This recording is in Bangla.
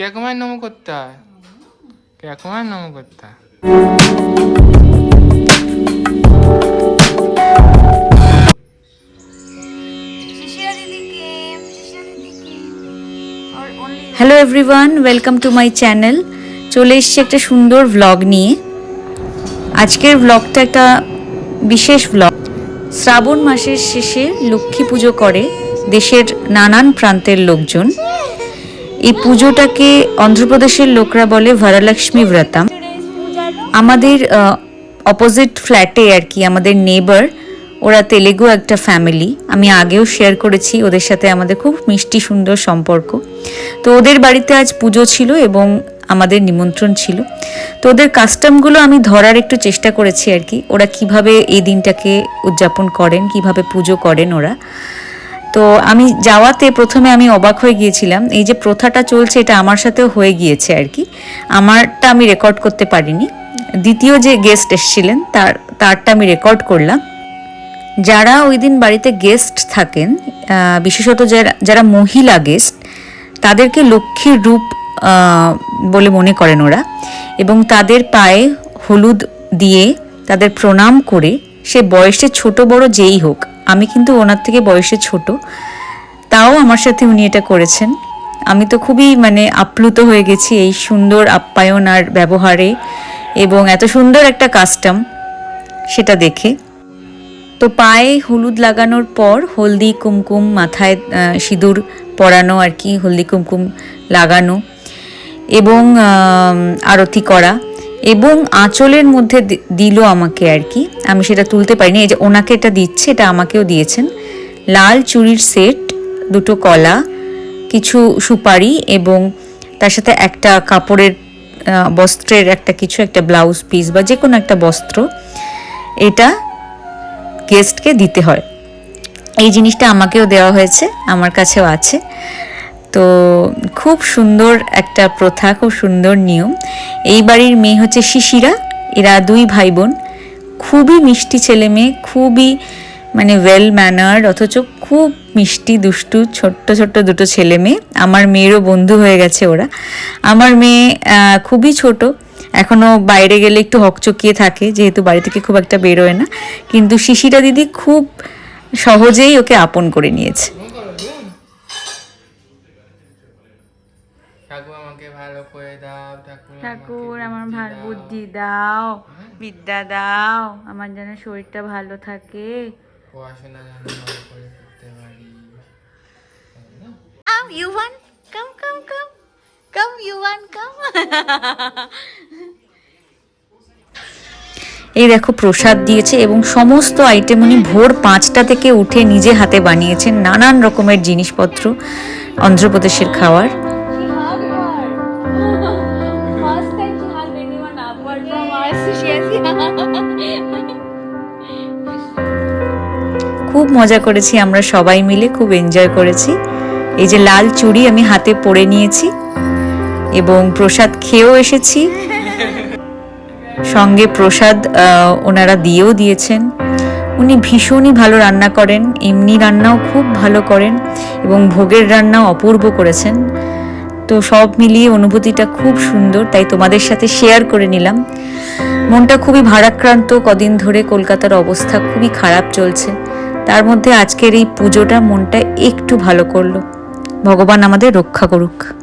কেকমায় নম করতা হয়। নম করতা hello everyone welcome to my channel চলে এসেছি একটা সুন্দর ভ্লগ নিয়ে। আজকের ভ্লগটা একটা বিশেষ ভ্লগ শ্রাবণ মাসের শেষে লক্ষ্মী পুজো করে দেশের নানান প্রান্তের লোকজন। এই পুজোটাকে অন্ধ্রপ্রদেশের লোকরা বলে ভারালক্ষ্মী ব্রতাম। আমাদের অপোজিট ফ্ল্যাটে আর কি, আমাদের নেবার ওরা তেলেগু একটা ফ্যামিলি আমি আগেও শেয়ার করেছি, ওদের সাথে আমাদের খুব মিষ্টি সুন্দর সম্পর্ক। তো ওদের বাড়িতে আজ পুজো ছিল এবং আমাদের নিমন্ত্রণ ছিল। তো ওদের কাস্টমগুলো আমি ধরার একটু চেষ্টা করেছি আর কি, ওরা কীভাবে এই দিনটাকে উদযাপন করেন, কীভাবে পুজো করেন ওরা। তো আমি যাওয়াতে প্রথমে আমি অবাক হয়ে গিয়েছিলাম। এই যে প্রথাটা চলছে, এটা আমার সাথেও হয়ে গিয়েছে আর কি। আমারটা আমি রেকর্ড করতে পারিনি। দ্বিতীয় যে গেস্ট এসেছিলেন, তার, তারটা আমি রেকর্ড করলাম। যারা ওই দিন বাড়িতে গেস্ট থাকেন বিশেষত যারা যারা মহিলা গেস্ট তাদেরকে লক্ষ্মীর রূপ বলে মনে করেন ওরা। এবং তাদের পায়ে হলুদ দিয়ে তাদের প্রণাম করে, সে বয়সে ছোট বড় যেই হোক আমি কিন্তু ওনার থেকে বয়সে ছোট। তাও আমার সাথে উনি এটা করেছেন। আমি তো খুবই মানে আপ্লুত হয়ে গেছি এই সুন্দর আপ্যায়ন আর ব্যবহারে এবং এত সুন্দর একটা কাস্টম সেটা দেখে। তো পায়ে হলুদ লাগানোর পর হলদি, কুমকুম, মাথায় সিঁদুর পরানো আর কি, হলদি, কুমকুম লাগানো এবং আরতি করা এবং আঁচলের মধ্যে দিল আমাকে আর কি। আমি সেটা তুলতে পারিনি। এই যে ওনাকে এটা দিচ্ছে, এটা আমাকেও দিয়েছেন। লাল চুড়ির সেট, দুটো কলা, কিছু সুপারি এবং তার সাথে একটা কাপড়ের বস্ত্রের একটা কিছু, একটা ব্লাউজ পিস বা যে কোনো একটা বস্ত্র। এটা গেস্টকে দিতে হয়। এই জিনিসটা আমাকেও দেওয়া হয়েছে, আমার কাছেও আছে। তো খুব সুন্দর একটা প্রথা, খুব সুন্দর নিয়ম। এই বাড়ির মেয়ে হচ্ছে শিশিরা, এরা দুই ভাই বোন। খুবই মিষ্টি ছেলে মেয়ে খুবই মানে ওয়েল ম্যানার্ড অথচ খুব মিষ্টি দুষ্টু ছোট্ট ছোট্ট দুটো ছেলে মেয়ে। আমার মেয়েরও বন্ধু হয়ে গেছে ওরা। আমার মেয়ে খুবই ছোট। এখনও বাইরে গেলে একটু হকচকিয়ে থাকে যেহেতু বাড়ি থেকে খুব একটা বেরোয় না। কিন্তু শিশিরা দিদি খুব সহজেই ওকে আপন করে নিয়েছে। ঠাকুর আমাকে ভালো করে দাও ঠাকুর ঠাকুর আমার ভালো দাও। বুদ্ধি দাও। বিদ্যা দাও আমার যেন শরীরটা ভালো থাকে। পড়াশোনা যেন ভালো করে করতে পারি. এই দেখো প্রসাদ দিয়েছে এবং সমস্ত আইটেম উনি ভোর পাঁচটা থেকে উঠে নিজে হাতে বানিয়েছেন নানান রকমের জিনিসপত্র অন্ধ্রপ্রদেশের খাওয়ার। খুব মজা করেছি, আমরা সবাই মিলে খুব এনজয় করেছি। এই যে লাল চুড়ি আমি হাতে পরে নিয়েছি এবং প্রসাদ খেয়েও এসেছি। সঙ্গে প্রসাদ ওনারা দিয়েও দিয়েছেন। উনি ভীষণই ভালো রান্না করেন, এমনি রান্নাও খুব ভালো করেন এবং ভোগের রান্নাও অপূর্ব করেছেন। তো সব মিলিয়ে অনুভূতিটা খুব সুন্দর, তাই তোমাদের সাথে শেয়ার করে নিলাম। মনটা খুবই ভারাক্রান্ত, কদিন ধরে কলকাতার অবস্থা খুবই খারাপ চলছে। তার মধ্যে আজকের এই পুজোটা মনটা একটু ভালো করল। ভগবান আমাদের রক্ষা করুক।